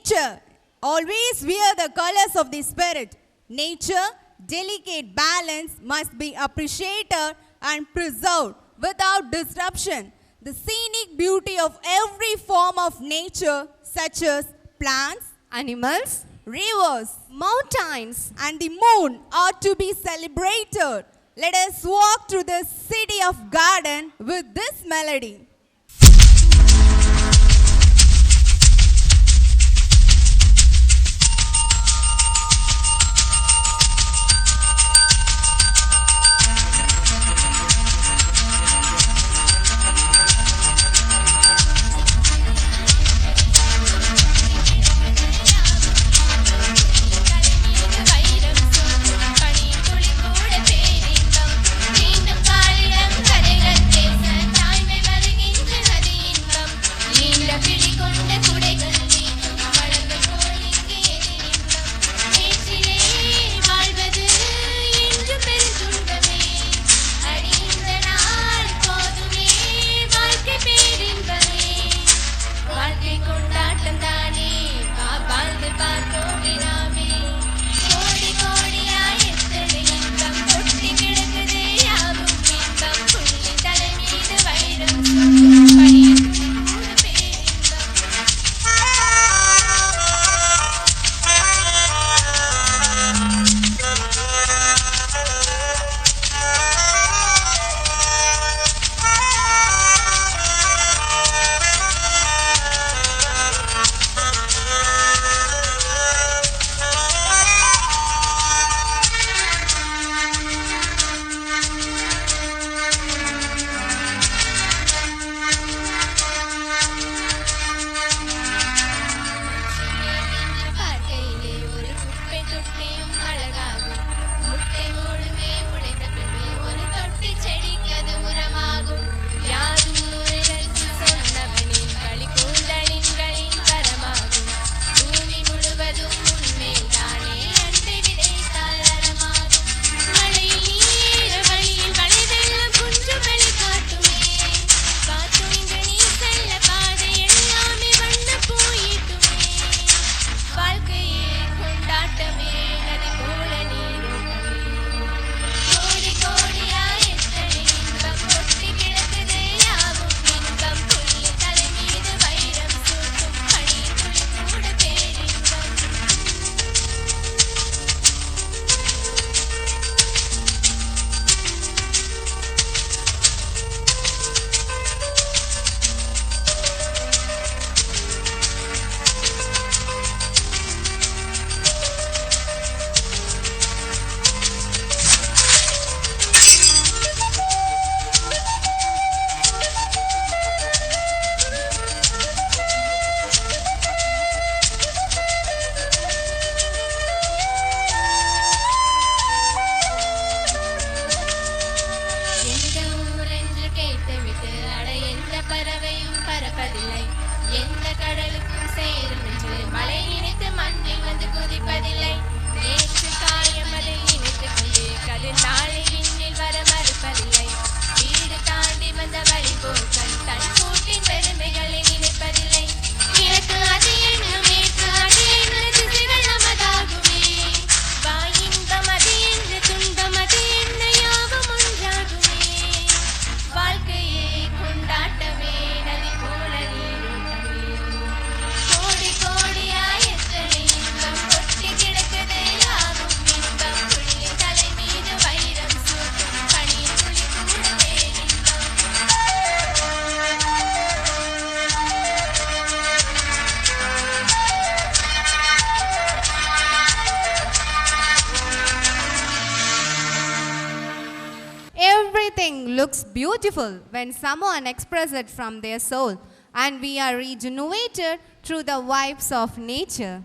Nature. Always wear the colors of the spirit. Nature, delicate balance must be appreciated and preserved without disruption. The scenic beauty of every form of nature, such as plants, animals, rivers, mountains, and the moon, are to be celebrated. Let us walk through the city of garden with this melody. கடலுக்கும் சேரும் என்று மலை நினைத்து மண் நிமிர்ந்து குதிப்பதில்லை. looks beautiful when someone expresses it from their soul, and we are regenerated through the vibes of nature.